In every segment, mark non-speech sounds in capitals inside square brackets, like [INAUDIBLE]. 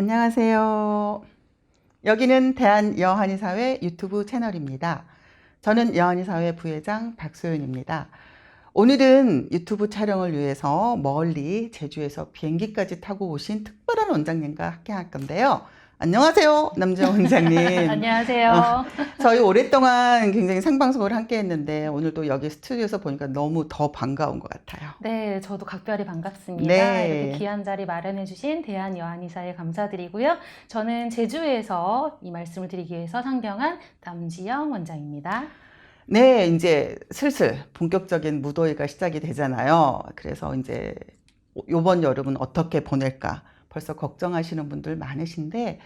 안녕하세요. 여기는 대한여한의사회 유튜브 채널입니다. 저는 여한의사회 부회장 박소연입니다. 오늘은 유튜브 촬영을 위해서 멀리 제주에서 비행기까지 타고 오신 특별한 원장님과 함께 할 건데요. 안녕하세요, 남정 원장님. [LAUGHS] 안녕하세요. 저희 오랫동안 굉장히 생방송을 함께 했는데 오늘 또 여기 스튜디오에서 보니까 너무 더 반가운 것 같아요. 네, 저도 각별히 반갑습니다. 네. 이렇게 귀한 자리 마련해주신 대한여한의사에 감사드리고요. 저는 제주에서 이 말씀을 드리기 위해서 상경한 남지영 원장입니다. 네, 이제 슬슬 본격적인 무더위가 시작이 되잖아요. 그래서 이제 요번 여름은 어떻게 보낼까 벌써 걱정하시는 분들 많으신데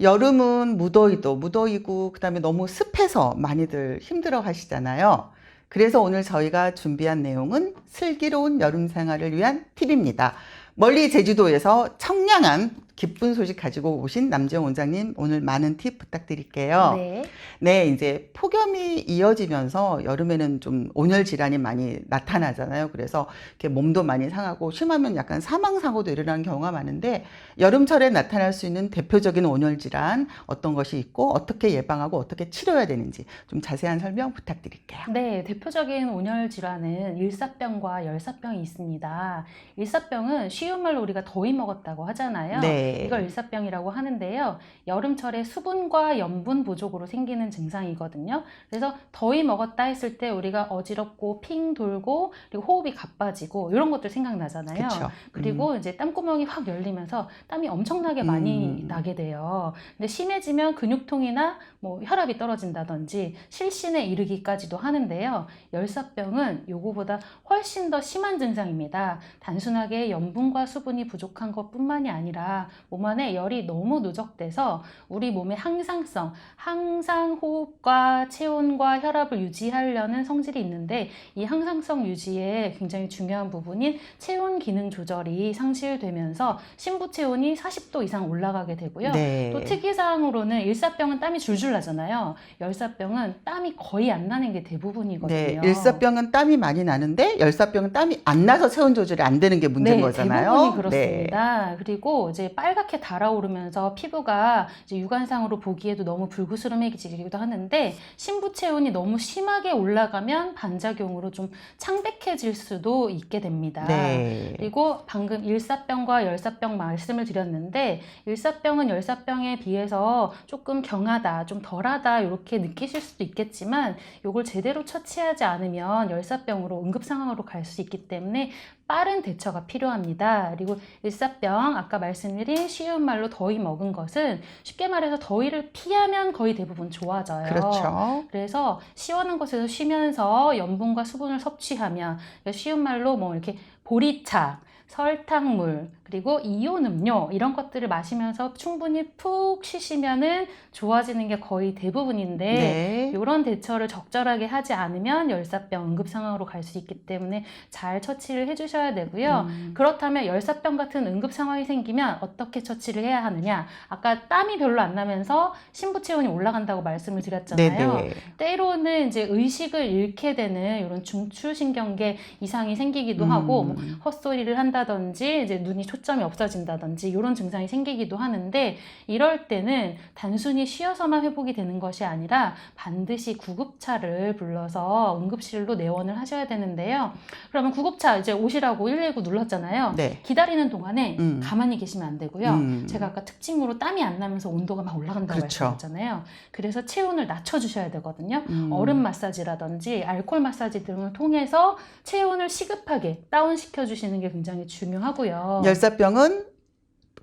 여름은 무더위도 무더위고 그다음에 너무 습해서 많이들 힘들어 하시잖아요. 그래서 오늘 저희가 준비한 내용은 슬기로운 여름 생활을 위한 팁입니다. 멀리 제주도에서 청량한 기쁜 소식 가지고 오신 남지영 원장님 오늘 많은 팁 부탁드릴게요. 네. 네, 이제 폭염이 이어지면서 여름에는 좀 온열 질환이 많이 나타나잖아요. 그래서 이렇게 몸도 많이 상하고 심하면 약간 사망 사고도 일어나는 경우가 많은데 여름철에 나타날 수 있는 대표적인 온열 질환 어떤 것이 있고 어떻게 예방하고 어떻게 치료해야 되는지 좀 자세한 설명 부탁드릴게요. 네, 대표적인 온열 질환은 일사병과 열사병이 있습니다. 일사병은 쉬운 말로 우리가 더위 먹었다고 하잖아요. 네. 이걸 일사병이라고 하는데요. 여름철에 수분과 염분 부족으로 생기는 증상이거든요. 그래서 더위 먹었다 했을 때 우리가 어지럽고 핑 돌고 그리고 호흡이 가빠지고 이런 것들 생각나잖아요. 그렇죠. 그리고 이제 땀구멍이 확 열리면서 땀이 엄청나게 많이 음. 나게 돼요. 근데 심해지면 근육통이나 뭐 혈압이 떨어진다든지 실신에 이르기까지도 하는데요. 열사병은 요거보다 훨씬 더 심한 증상입니다. 단순하게 염분과 수분이 부족한 것뿐만이 아니라 몸 안에 열이 너무 누적돼서 우리 몸의 항상성, 항상 호흡과 체온과 혈압을 유지하려는 성질이 있는데 이 항상성 유지에 굉장히 중요한 부분인 체온 기능 조절이 상실되면서 신부 체온이 40도 이상 올라가게 되고요. 네. 또 특이사항으로는 일사병은 땀이 줄줄 나잖아요. 열사병은 땀이 거의 안 나는 게 대부분이거든요. 네, 일사병은 땀이 많이 나는데 열사병은 땀이 안 나서 체온 조절이 안 되는 게 문제인 네, 거잖아요. 대부분이 네. 그렇습니다. 그리고 이제 빨 갛게 달아오르면서 피부가 이제 육안상으로 보기에도 너무 불구스름해지기도 하는데 신부 체온이 너무 심하게 올라가면 반작용으로 좀 창백해질 수도 있게 됩니다. 네. 그리고 방금 일사병과 열사병 말씀을 드렸는데 일사병은 열사병에 비해서 조금 경하다, 좀 덜하다 이렇게 느끼실 수도 있겠지만 이걸 제대로 처치하지 않으면 열사병으로 응급 상황으로 갈 수 있기 때문에 빠른 대처가 필요합니다. 그리고 일사병 아까 말씀드린 쉬운 말로 더위 먹은 것은 쉽게 말해서 더위를 피하면 거의 대부분 좋아져요. 그렇죠. 그래서 시원한 곳에서 쉬면서 염분과 수분을 섭취하면 그러니까 쉬운 말로 뭐 이렇게 보리차, 설탕물, 그리고 이온 음료 이런 것들을 마시면서 충분히 푹 쉬시면은 좋아지는 게 거의 대부분인데 네. 이런 대처를 적절하게 하지 않으면 열사병 응급 상황으로 갈 수 있기 때문에 잘 처치를 해주셔야 되고요. 음. 그렇다면 열사병 같은 응급 상황이 생기면 어떻게 처치를 해야 하느냐? 아까 땀이 별로 안 나면서 신부 체온이 올라간다고 말씀을 드렸잖아요. 네네. 때로는 이제 의식을 잃게 되는 이런 중추신경계 이상이 생기기도 음. 하고 뭐 헛소리를 한다 든지 이제 눈이 초점이 없어진다든지 이런 증상이 생기기도 하는데 이럴 때는 단순히 쉬어서만 회복이 되는 것이 아니라 반드시 구급차를 불러서 응급실로 내원을 하셔야 되는데요. 그러면 구급차 이제 오시라고 119 눌렀잖아요. 네. 기다리는 동안에 음. 가만히 계시면 안 되고요. 음. 제가 아까 특징으로 땀이 안 나면서 온도가 막 올라간다고 그렇죠. 말씀드렸잖아요. 그래서 체온을 낮춰주셔야 되거든요. 음. 얼음 마사지라든지 알코올 마사지 등을 통해서 체온을 시급하게 다운시켜 주시는 게 굉장히 중요하고요. 열사병은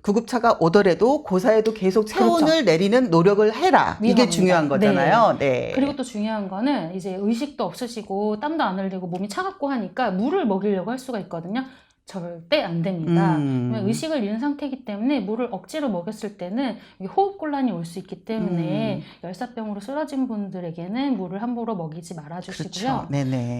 구급차가 오더라도 고사에도 계속 체온을 그렇죠. 내리는 노력을 해라. 이게 위험합니다. 중요한 거잖아요. 네. 그리고 또 중요한 거는 이제 의식도 없으시고 땀도 안 흘리고 몸이 차갑고 하니까 물을 먹이려고 할 수가 있거든요. 절대 안 됩니다. 음. 의식을 잃은 상태이기 때문에 물을 억지로 먹였을 때는 호흡곤란이 올 수 있기 때문에 음. 열사병으로 쓰러진 분들에게는 물을 함부로 먹이지 말아주시고요. 그렇죠.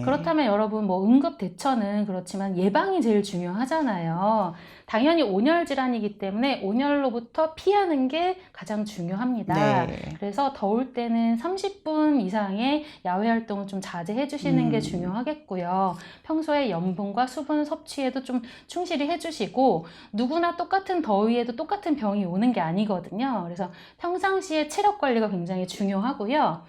그렇다면 여러분 뭐 응급 대처는 그렇지만 예방이 제일 중요하잖아요. 당연히 온열 질환이기 때문에 온열로부터 피하는 게 가장 중요합니다. 네. 그래서 더울 때는 30분 이상의 야외 활동을 좀 자제해 주시는 게 음. 중요하겠고요. 평소에 염분과 수분 섭취에도 좀 충실히 해 주시고 누구나 똑같은 더위에도 똑같은 병이 오는 게 아니거든요. 그래서 평상시에 체력 관리가 굉장히 중요하고요.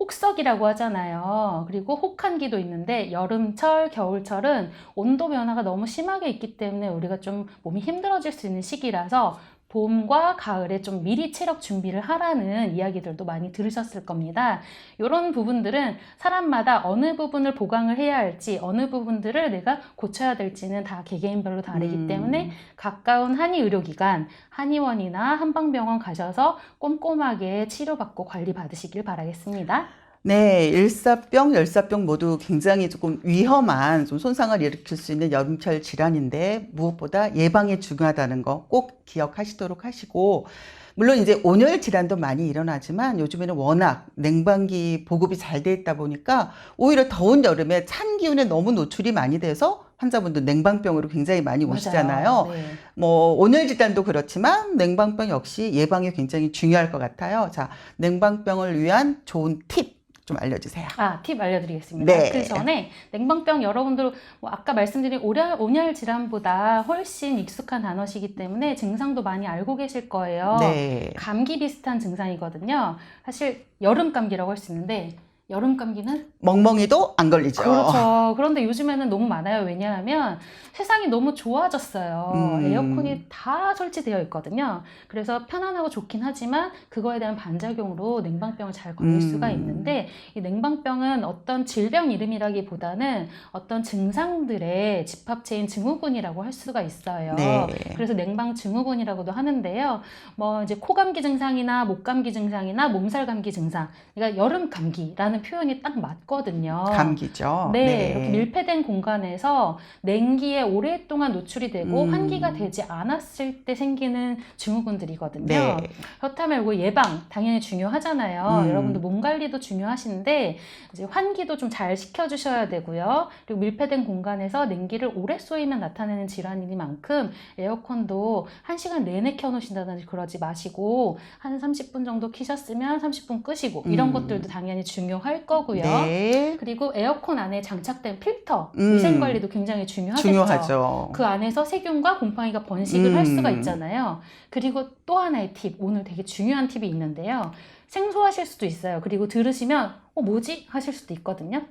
혹석이라고 하잖아요. 그리고 혹한기도 있는데 여름철, 겨울철은 온도 변화가 너무 심하게 있기 때문에 우리가 좀 몸이 힘들어질 수 있는 시기라서 봄과 가을에 좀 미리 체력 준비를 하라는 이야기들도 많이 들으셨을 겁니다. 이런 부분들은 사람마다 어느 부분을 보강을 해야 할지, 어느 부분들을 내가 고쳐야 될지는 다 개개인별로 다르기 음. 때문에 가까운 한의 의료기관, 한의원이나 한방병원 가셔서 꼼꼼하게 치료받고 관리받으시길 바라겠습니다. 네, 일사병, 열사병 모두 굉장히 조금 위험한 좀 손상을 일으킬 수 있는 여름철 질환인데 무엇보다 예방이 중요하다는 거 꼭 기억하시도록 하시고 물론 이제 온열 질환도 많이 일어나지만 요즘에는 워낙 냉방기 보급이 잘 돼 있다 보니까 오히려 더운 여름에 찬 기운에 너무 노출이 많이 돼서 환자분들 냉방병으로 굉장히 많이 오시잖아요. 네. 뭐 온열 질환도 그렇지만 냉방병 역시 예방이 굉장히 중요할 것 같아요. 자, 냉방병을 위한 좋은 팁 좀 알려주세요. 아, 팁 알려드리겠습니다. 네. 그 전에 냉방병 여러분들 뭐 아까 말씀드린 오열, 온열 질환보다 훨씬 익숙한 단어시기 때문에 증상도 많이 알고 계실 거예요. 네. 감기 비슷한 증상이거든요. 사실 여름 감기라고 할 수 있는데 여름 감기는 멍멍이도 안 걸리죠. 그렇죠. 그런데 요즘에는 너무 많아요. 왜냐하면 세상이 너무 좋아졌어요. 음. 에어컨이 다 설치되어 있거든요. 그래서 편안하고 좋긴 하지만 그거에 대한 반작용으로 냉방병을 잘 걸릴 음. 수가 있는데 이 냉방병은 어떤 질병 이름이라기보다는 어떤 증상들의 집합체인 증후군이라고 할 수가 있어요. 네. 그래서 냉방 증후군이라고도 하는데요. 뭐 이제 코감기 증상이나 목감기 증상이나 몸살 감기 증상, 그러니까 여름 감기라는 표현이 딱 맞거든요. 감기죠. 네, 이렇게 밀폐된 공간에서 냉기에 오랫동안 노출이 되고 음. 환기가 되지 않았을 때 생기는 증후군들이거든요. 네. 그렇다면 이거 예방 당연히 중요하잖아요. 음. 여러분들 몸 관리도 중요하신데 이제 환기도 좀 잘 시켜주셔야 되고요. 그리고 밀폐된 공간에서 냉기를 오래 쏘이면 나타내는 질환이니만큼 에어컨도 한 시간 내내 켜놓으신다든지 그러지 마시고 한 30분 정도 키셨으면 30분 끄시고 이런 음. 것들도 당연히 중요 할 거고요. 네. 그리고 에어컨 안에 장착된 필터 음. 위생 관리도 굉장히 중요하겠죠. 중요하죠. 그 안에서 세균과 곰팡이가 번식을 음. 할 수가 있잖아요. 그리고 또 하나의 팁, 오늘 되게 중요한 팁이 있는데요. 생소하실 수도 있어요. 그리고 들으시면 어 뭐지 하실 수도 있거든요.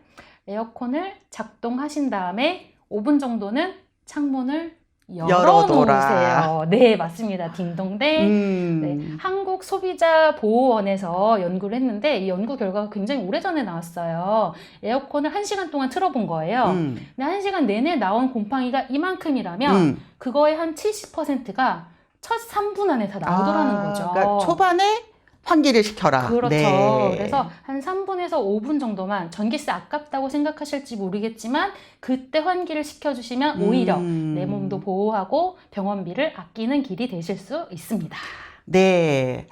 에어컨을 작동하신 다음에 5분 정도는 창문을. 열어놓으세요. 네, 맞습니다. 딩동댕. 음. 네, 한국 소비자 보호원에서 연구를 했는데 이 연구 결과가 굉장히 오래전에 나왔어요. 에어컨을 1시간 동안 틀어본 거예요. 음. 근데 1시간 내내 나온 곰팡이가 이만큼이라면 음. 그거의 한 70%가 첫 3분 안에 다 나오더라는 아, 거죠. 그러니까 초반에 환기를 시켜라. 그렇죠. 네. 그래서 한 3분에서 5분 정도만 전기세 아깝다고 생각하실지 모르겠지만 그때 환기를 시켜주시면 오히려 음. 내 몸도 보호하고 병원비를 아끼는 길이 되실 수 있습니다. 네.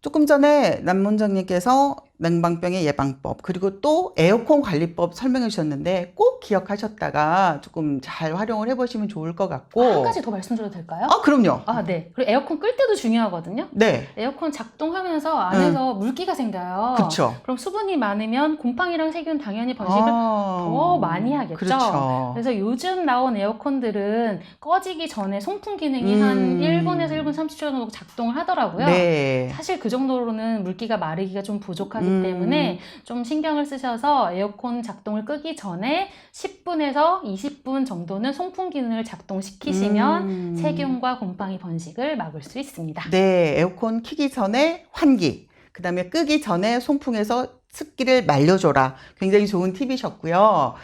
조금 전에 남문장님께서 냉방병의 예방법 그리고 또 에어컨 관리법 설명해 주셨는데 꼭 기억하셨다가 조금 잘 활용을 해보시면 좋을 것 같고. 한 가지 더 말씀드려도 될까요? 아 그럼요. 아, 네. 그리고 에어컨 끌 때도 중요하거든요. 네. 에어컨 작동하면서 안에서 물기가 생겨요. 그렇죠. 그럼 수분이 많으면 곰팡이랑 세균 당연히 번식을 아, 더 많이 하겠죠. 그렇죠. 그래서 요즘 나온 에어컨들은 꺼지기 전에 송풍 기능이 음. 한 1분에서 1분 30초 정도 작동을 하더라고요. 네. 사실 그 정도로는 물기가 마르기가 좀 부족하기 음. 때문에 좀 신경을 쓰셔서 에어컨 작동을 끄기 전에 10분에서 20분 정도는 송풍 기능을 작동시키시면 음. 세균과 곰팡이 번식을 막을 수 있습니다. 네, 에어컨 키기 전에 환기, 그 다음에 끄기 전에 송풍해서 습기를 말려줘라. 굉장히 좋은 팁이셨고요.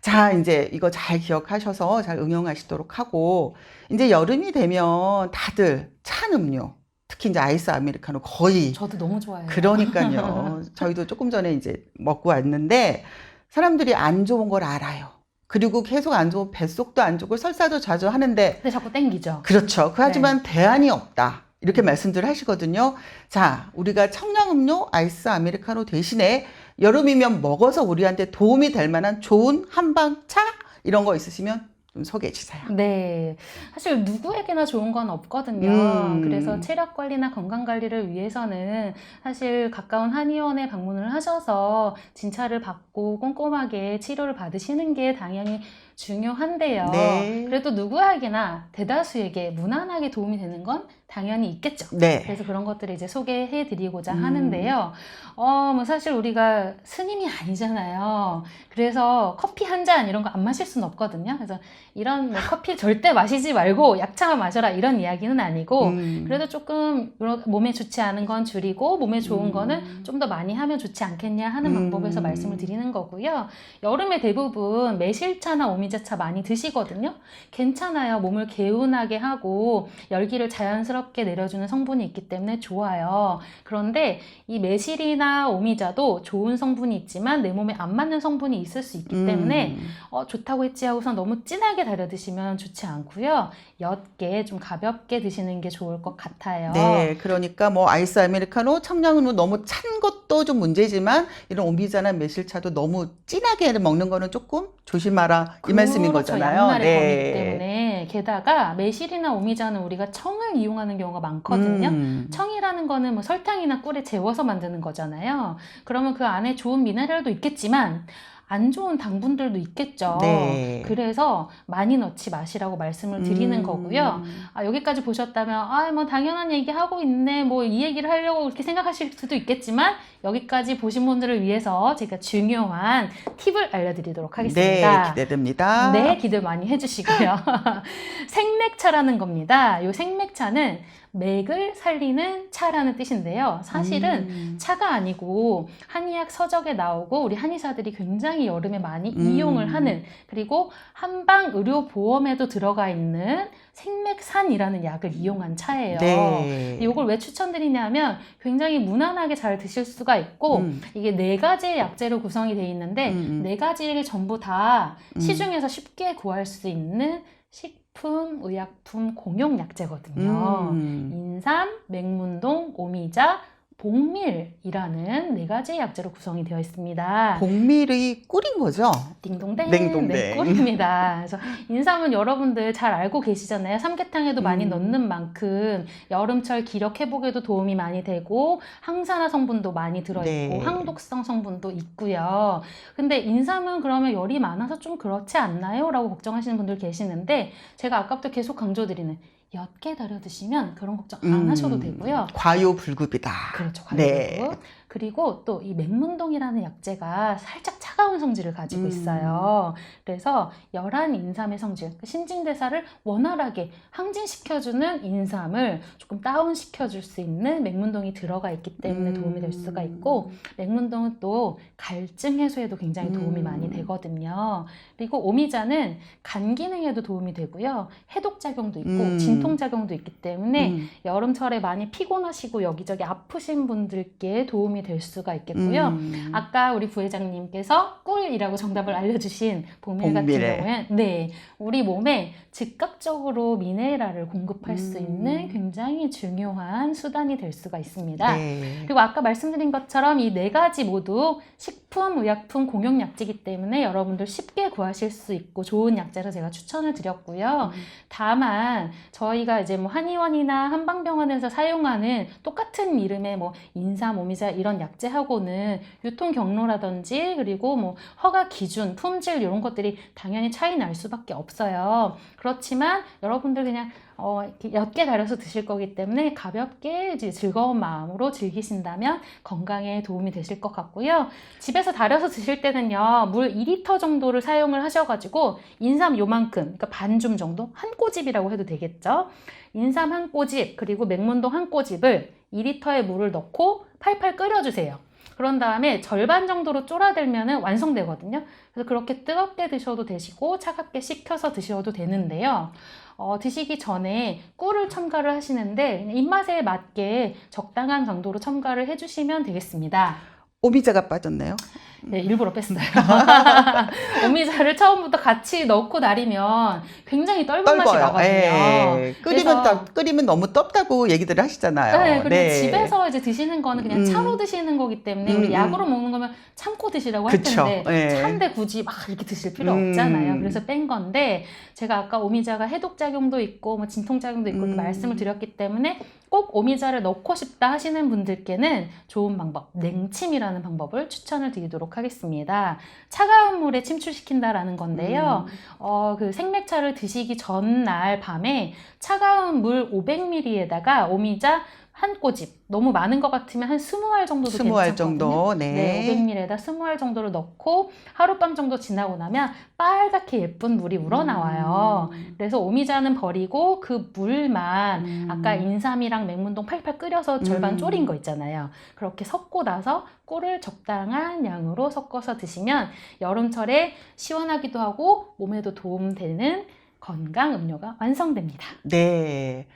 자, 이제 이거 잘 기억하셔서 잘 응용하시도록 하고, 이제 여름이 되면 다들 찬 음료, 특히 이제 아이스 아메리카노 거의 저도 너무 좋아해요. 그러니까요. [LAUGHS] 저희도 조금 전에 이제 먹고 왔는데 사람들이 안 좋은 걸 알아요. 그리고 계속 안 좋고 뱃속도 안 좋고 설사도 자주 하는데 근데 자꾸 땡기죠. 그렇죠. 그 하지만 네. 대안이 없다. 이렇게 말씀들을 하시거든요. 자, 우리가 청량음료 아이스 아메리카노 대신에 여름이면 먹어서 우리한테 도움이 될 만한 좋은 한방차 이런 거 있으시면 좀 소개해 주세요. 네. 사실 누구에게나 좋은 건 없거든요. 음. 그래서 체력 관리나 건강 관리를 위해서는 사실 가까운 한의원에 방문을 하셔서 진찰을 받고 꼼꼼하게 치료를 받으시는 게 당연히 중요한데요. 네. 그래도 누구에게나 대다수에게 무난하게 도움이 되는 건 당연히 있겠죠. 네. 그래서 그런 것들을 이제 소개해 드리고자 음. 하는데요. 어, 뭐 사실 우리가 스님이 아니잖아요. 그래서 커피 한 잔 이런 거 안 마실 수는 없거든요. 그래서 이런 뭐 커피 절대 마시지 말고 약차만 마셔라 이런 이야기는 아니고 음. 그래도 조금 몸에 좋지 않은 건 줄이고 몸에 좋은 음. 거는 좀 더 많이 하면 좋지 않겠냐 하는 음. 방법에서 말씀을 드리는 거고요. 여름에 대부분 매실차나 오미 자차 많이 드시거든요. 괜찮아요. 몸을 개운하게 하고 열기를 자연스럽게 내려주는 성분이 있기 때문에 좋아요. 그런데 이 매실이나 오미자도 좋은 성분이 있지만 내 몸에 안 맞는 성분이 있을 수 있기 때문에 음. 어, 좋다고 했지 하고선 너무 진하게 달여 드시면 좋지 않고요. 옅게 좀 가볍게 드시는 게 좋을 것 같아요. 네, 그러니까 뭐 아이스 아메리카노, 청량으로 너무 찬 것 도 좀 문제지만 이런 오미자나 매실차도 너무 진하게 먹는 거는 조금 조심하라 이 말씀인 그렇죠. 거잖아요. 양날의 검이기 때문에 게다가 매실이나 오미자는 우리가 청을 이용하는 경우가 많거든요. 음. 청이라는 거는 뭐 설탕이나 꿀에 재워서 만드는 거잖아요. 그러면 그 안에 좋은 미네랄도 있겠지만 안 좋은 당분들도 있겠죠. 네. 그래서 많이 넣지 마시라고 말씀을 드리는 음. 거고요. 아, 여기까지 보셨다면 아, 뭐 당연한 얘기 하고 있네. 뭐 이 얘기를 하려고 그렇게 생각하실 수도 있겠지만 여기까지 보신 분들을 위해서 제가 중요한 팁을 알려드리도록 네, 하겠습니다. 기대됩니다. 네, 기대 많이 해주시고요. [LAUGHS] 생맥차라는 겁니다. 이 생맥차는 맥을 살리는 차라는 뜻인데요. 사실은 음. 차가 아니고 한의학 서적에 나오고 우리 한의사들이 굉장히 여름에 많이 음. 이용을 하는 그리고 한방 의료 보험에도 들어가 있는 생맥산이라는 약을 이용한 차예요. 네. 이걸 왜 추천드리냐면 굉장히 무난하게 잘 드실 수가 있고 음. 이게 네 가지의 약재로 구성이 되어 있는데 음, 음. 네 가지를 전부 다 음. 시중에서 쉽게 구할 수 있는 식 품, 의약품 공용 약재거든요. 음. 인삼, 맹문동, 오미자, 복밀이라는 네 가지의 약재로 구성이 되어 있습니다. 복밀의 꿀인 거죠? 딩동댕, 댕동댕. 네, 꿀입니다. 그래서 인삼은 여러분들 잘 알고 계시잖아요. 삼계탕에도 많이 음. 넣는 만큼 여름철 기력 회복에도 도움이 많이 되고 항산화 성분도 많이 들어있고 네. 항독성 성분도 있고요. 근데 인삼은 그러면 열이 많아서 좀 그렇지 않나요? 라고 걱정하시는 분들 계시는데 제가 아까부터 계속 강조드리는 옅게 달여 드시면 그런 걱정 안 음. 하셔도 되고요. 과요불급이다. 그렇죠. 네. 과일도. 그리고 또 이 맹문동이라는 약재가 살짝 차가운 성질을 가지고 음. 있어요. 그래서 열한 인삼의 성질, 그 신진대사를 원활하게 항진시켜주는 인삼을 조금 다운시켜줄 수 있는 맹문동이 들어가 있기 때문에 도움이 될 수가 있고 맹문동은 또 갈증 해소에도 굉장히 도움이 음. 많이 되거든요. 그리고 오미자는 간 기능에도 도움이 되고요. 해독 작용도 있고 음. 진통 작용도 있기 때문에 음. 여름철에 많이 피곤하시고 여기저기 아프신 분들께 도움이 될 수가 있겠고요. 음. 아까 우리 부회장님께서 꿀이라고 정답을 알려주신 복밀 같은 복밀에. 경우엔 네 우리 몸에 즉각적으로 미네랄을 공급할 수 음. 있는 굉장히 중요한 수단이 될 수가 있습니다. 네. 그리고 아까 말씀드린 것처럼 이 네 가지 모두 식 품, 의약품 공용 약재이기 때문에 여러분들 쉽게 구하실 수 있고 좋은 약재로 제가 추천을 드렸고요. 음. 다만 저희가 이제 뭐 한의원이나 한방병원에서 사용하는 똑같은 이름의 뭐 인삼, 오미자 이런 약재하고는 유통 경로라든지 그리고 뭐 허가 기준, 품질 이런 것들이 당연히 차이 날 수밖에 없어요. 그렇지만 여러분들 그냥 어, 옅게 달여서 드실 거기 때문에 가볍게 즐거운 마음으로 즐기신다면 건강에 도움이 되실 것 같고요. 집에서 달여서 드실 때는요, 물 2리터 정도를 사용을 하셔가지고 인삼 요만큼, 그러니까 반줌 정도, 한 꼬집이라고 해도 되겠죠. 인삼 한 꼬집, 그리고 맹문동 한 꼬집을 2리터의 물을 넣고 팔팔 끓여주세요. 그런 다음에 절반 정도로 쫄아들면 완성되거든요. 그래서 그렇게 뜨겁게 드셔도 되시고 차갑게 식혀서 드셔도 되는데요. 어, 드시기 전에 꿀을 첨가를 하시는데 입맛에 맞게 적당한 강도로 첨가를 해주시면 되겠습니다. 오미자가 빠졌네요. 네, 일부러 뺐어요. [LAUGHS] 오미자를 처음부터 같이 넣고 나리면 굉장히 떫은 맛이 떨궈요. 나거든요. 예. 끓이면 그래서- 또- 끓이면 너무 떫다고 얘기들 하시잖아요. 네, 그리고 집에서 이제 드시는 거는 그냥 음. 차로 드시는 거기 때문에 음, 우리 음. 약으로 먹는 거면 참고 드시라고 할 그쵸. 텐데 예. 찬데 굳이 막 이렇게 드실 필요 음. 없잖아요. 그래서 뺀 건데 제가 아까 오미자가 해독 작용도 있고 뭐 진통 작용도 있고 음. 말씀을 드렸기 때문에 꼭 오미자를 넣고 싶다 하시는 분들께는 좋은 방법 냉침이라는 방법을 추천을 드리도록 하겠습니다. 차가운 물에 침출시킨다라는 건데요. 음. 어, 그 생맥차를 드시기 전날 밤에 차가운 물 500ml에다가 오미자 한 꼬집 너무 많은 것 같으면 한 20알 정도도 스무 알 괜찮거든요. 정도. 네, 네. 500ml에다 20알 정도를 넣고 하룻밤 정도 지나고 나면 빨갛게 예쁜 물이 우러나와요. 음. 그래서 오미자는 버리고 그 물만 음. 아까 인삼이랑 맹문동 팔팔 끓여서 절반 음. 졸인 거 있잖아요. 그렇게 섞고 나서 꿀을 적당한 양으로 섞어서 드시면 여름철에 시원하기도 하고 몸에도 도움되는 건강 음료가 완성됩니다. 네.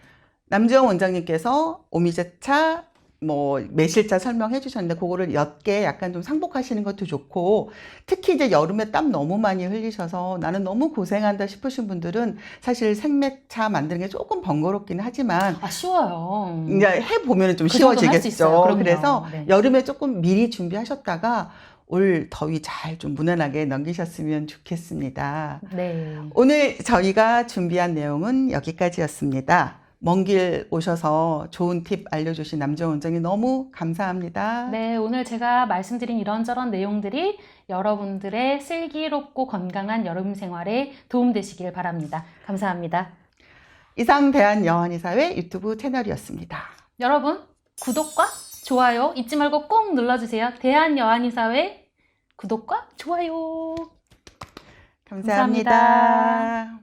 남지영 원장님께서 오미자차, 뭐 매실차 설명해 주셨는데 그거를 옅게 약간 좀 상복하시는 것도 좋고 특히 이제 여름에 땀 너무 많이 흘리셔서 나는 너무 고생한다 싶으신 분들은 사실 생맥차 만드는 게 조금 번거롭긴 하지만 아 쉬워요. 이제 해 보면 좀 그. 쉬워지겠죠. 그래서 네. 여름에 조금 미리 준비하셨다가 올 더위 잘 좀 무난하게 넘기셨으면 좋겠습니다. 네. 오늘 저희가 준비한 내용은 여기까지였습니다. 먼 길 오셔서 좋은 팁 알려주신 남정 원장님 너무 감사합니다. 네, 오늘 제가 말씀드린 이런저런 내용들이 여러분들의 슬기롭고 건강한 여름 생활에 도움되시길 바랍니다. 감사합니다. 이상 대한여한의사회 유튜브 채널이었습니다. 여러분, 구독과 좋아요 잊지 말고 꼭 눌러주세요. 대한여한의사회 구독과 좋아요. 감사합니다. 감사합니다.